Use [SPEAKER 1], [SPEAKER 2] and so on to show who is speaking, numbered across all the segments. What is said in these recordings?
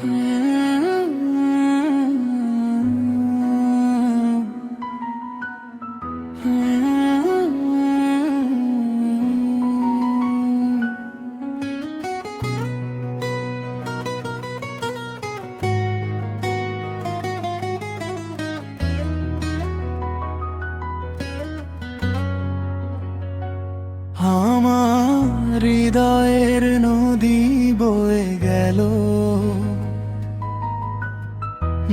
[SPEAKER 1] আমার হৃদয়ের নদী বয়ে গেল।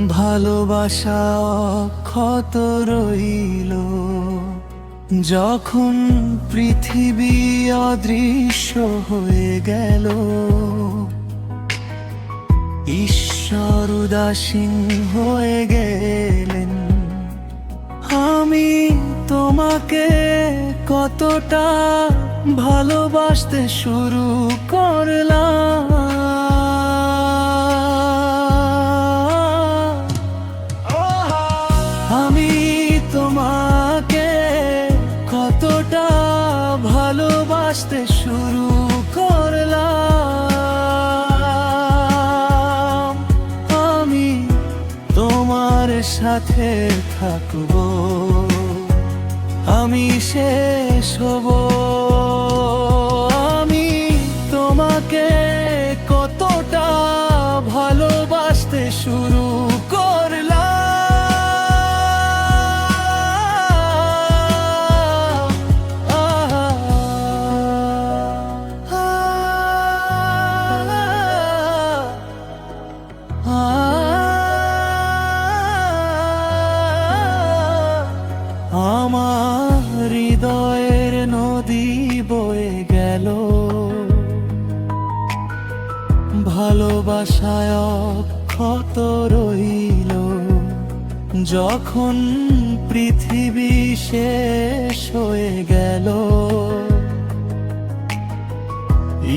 [SPEAKER 1] ভালোবাসা ক্ষত রইল। যখন পৃথিবী অদৃশ্য হয়ে গেল, ঈশ্বর উদাসীন হয়ে গেলেন। আমি তোমাকে কতটা ভালোবাসতে শুরু করলাম ভালোবাসতে শুরু করলাম। আমি তোমার সাথে থাকব। আমি শেষ হব। আমি তোমাকে কতটা ভালোবাসতে শুরু ভালোবাসায় ক্ষত রইল। যখন পৃথিবী শেষ হয়ে গেল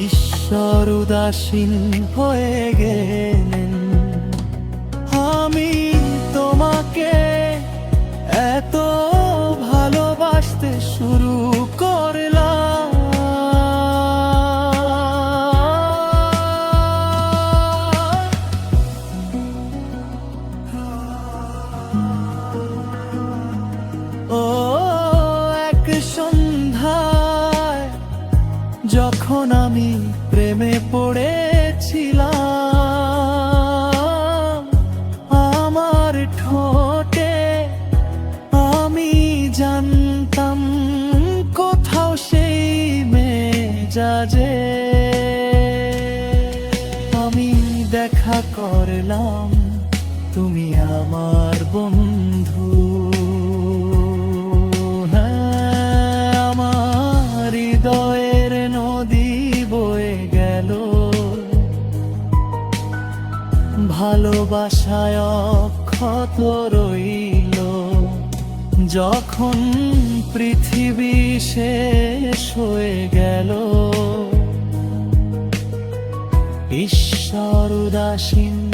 [SPEAKER 1] ঈশ্বর উদাসীন হয়ে গেলেন যখন আমি প্রেমে পড়েছিলাম, আমার ঠোঁটে আমি জানতাম কোথাও সেই মেজাজে। আমি দেখা করলাম, তুমি আমার ভালোবাসায় অক্ষত রইল। যখন পৃথিবী শেষ হয়ে গেল ঈশ্বর উদাসীন